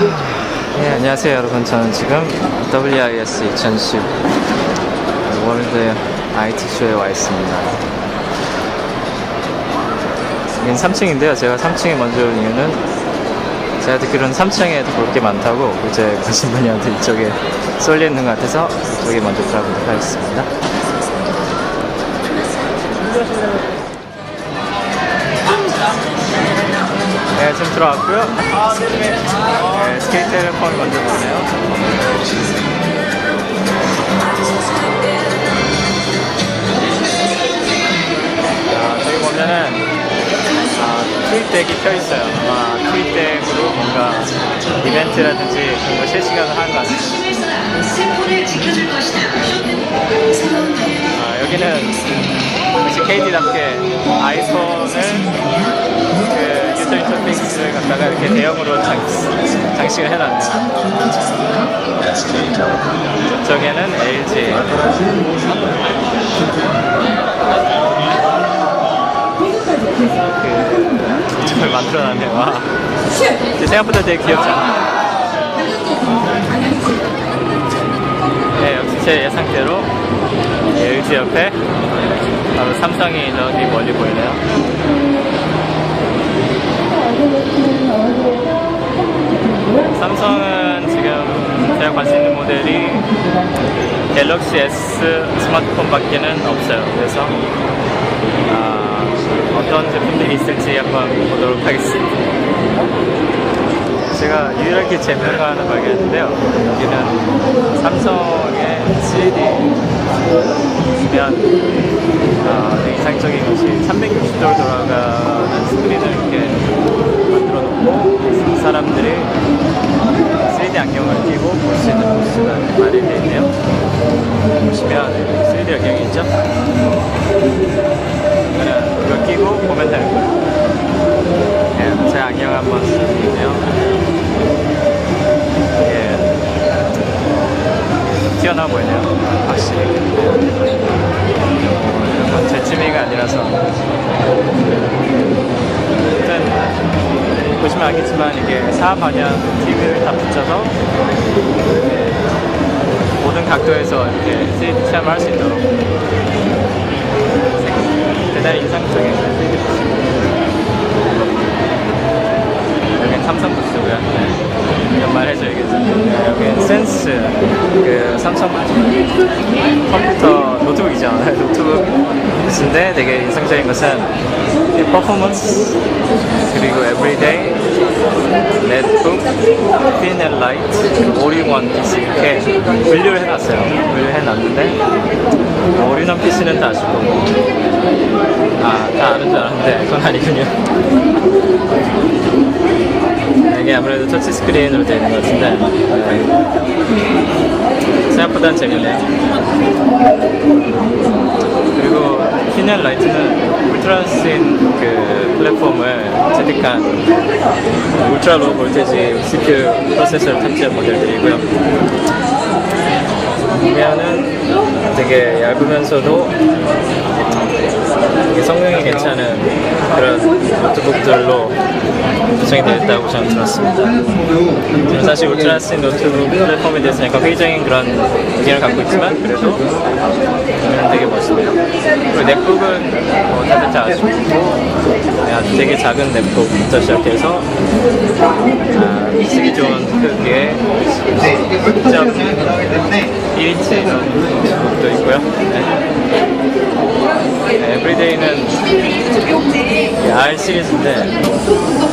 네, 안녕하세요 여러분. 저는 지금 WIS 2010 월드 IT쇼에 와 있습니다. 여긴 3층인데요. 제가 3층에 먼저 온 이유는 제가 듣기로는 3층에 볼 게 많다고 이제 가신 분이한테 이쪽에 쏠려 있는 것 같아서 저기 먼저 가보도록 하겠습니다 네, 지금 들어왔고요. 네, 스케이트 telephone 먼저 보네요. 아, 저기 보면은 아, 트윗덱이 펴 있어요. 아마 트윗덱으로 뭔가 이벤트라든지 그런 거 실시간으로 하는 것 같아요. 아, 여기는 역시 KD답게 아이폰을 그 유저 인터페이스를 갖다가 이렇게 대형으로 장, 장식을 해놨네요. 저쪽에는 LG. 그, 정말 만들어놨네요. 와. 생각보다 되게 귀엽지 않나요? 네, 역시 제 예상대로 LG 옆에 바로 삼성이 저기 멀리 보이네요. 갤럭시 S 스마트폰밖에는 없어요. 그래서 아, 어떤 제품들이 있을지 한번 보도록 하겠습니다. 제가 유일하게 재미가 하나 발견했는데요. 여기는 삼성의 3D 면 아, 되게 이상적인 것이 360도로 돌아가는 스크린을 이렇게 만들어 놓고 사람들이 3D 안경을 끼고 볼 수 있는 부스가 마련되 있죠? 그러면 이걸 끼고 보면 되는 거예요. 네, 제 안경 한번 쓰는데요. 예. 좀 튀어나와 보이네요. 확실히. 이건 제 취미가 아니라서. 일단, 보시면 알겠지만 이게 사방향 TV를 다 붙여서 예, 모든 각도에서 이렇게 3D 체험을 할 수 있도록 대단히 인상적인 3D 부스입니다. 여긴 삼성 부스고요. 네. 연말해줘야겠죠. 여긴 센스, 그 삼성 컴퓨터 노트북이죠. 노트북 부스인데 되게 인상적인 것은 이 퍼포먼스 그리고 에브리데이 핀앤 라이트, 올인원 PC 이렇게 분류를 해놨어요. 분류를 해놨는데 올인원 PC는 다 아실 거고 아, 다 아는 줄 알았는데 그건 아니군요. 이게 아무래도 터치 스크린으로 되어 있는 것 같은데 네. 생각보다는 재밌네요. 그리고 핀앤 라이트는 울트라스인 그 플랫폼을 채택한 울트라 로우 볼테지 CPU 프로세서를 탑재한 모델들이고요. 보면은 되게 얇으면서도 성능이 괜찮은 그런 노트북들로 구성이 되어 있다고 저는 들었습니다. 저는 사실 울트라스인 노트북 플랫폼에 대해서 약간 회의적인 그런 의견을 갖고 있지만 그래도 보면 되게 멋있네요. 그리고 넷북은 뭐 다들 잘 아시고 되게 작은 넷북부터 시작해서 아, 쓰기 좋은 크기의 1.1인치 넷북도 있고요. 네. 에브리데이는 R 시리즈인데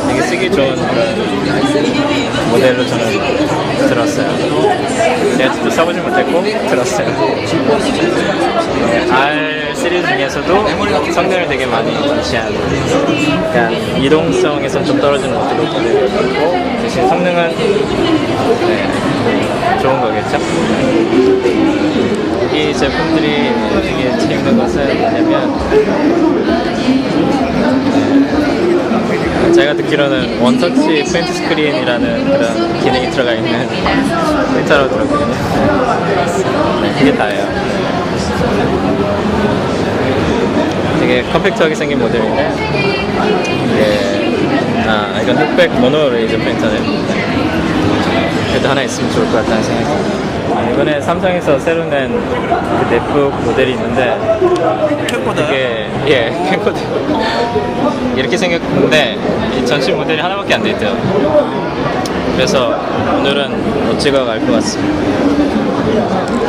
되게 쓰기 좋은 그런 모델로 저는 들었어요. 제가 직접 써보지 못했고 들었어요. 네, R 시리즈 중에서도 성능을 되게 많이 중시한 약간 이동성에선 좀 떨어지는 것들이 있고 대신 성능은 네, 좋은 거겠죠. 이 제품들이 되게 재밌는 것은 뭐냐면 네, 제가 듣기로는 원터치 프린트 스크린이라는 그런 기능이 들어가 있는 프린터라고 들었거든요. 네, 그게 다예요. 되게 컴팩트하게 생긴 모델인데 이게 아 이건 흑백 모노 레이저 프린터네요. 그래도 하나 있으면 좋을 것 같다는 생각이 듭니다. 이번에 삼성에서 새로 낸그 넷북 모델이 있는데 이게 예 캠코더 이렇게 생겼는데 이 전신 모델이 하나밖에 안 돼 있대요. 그래서 오늘은 못 찍어갈 것 같습니다.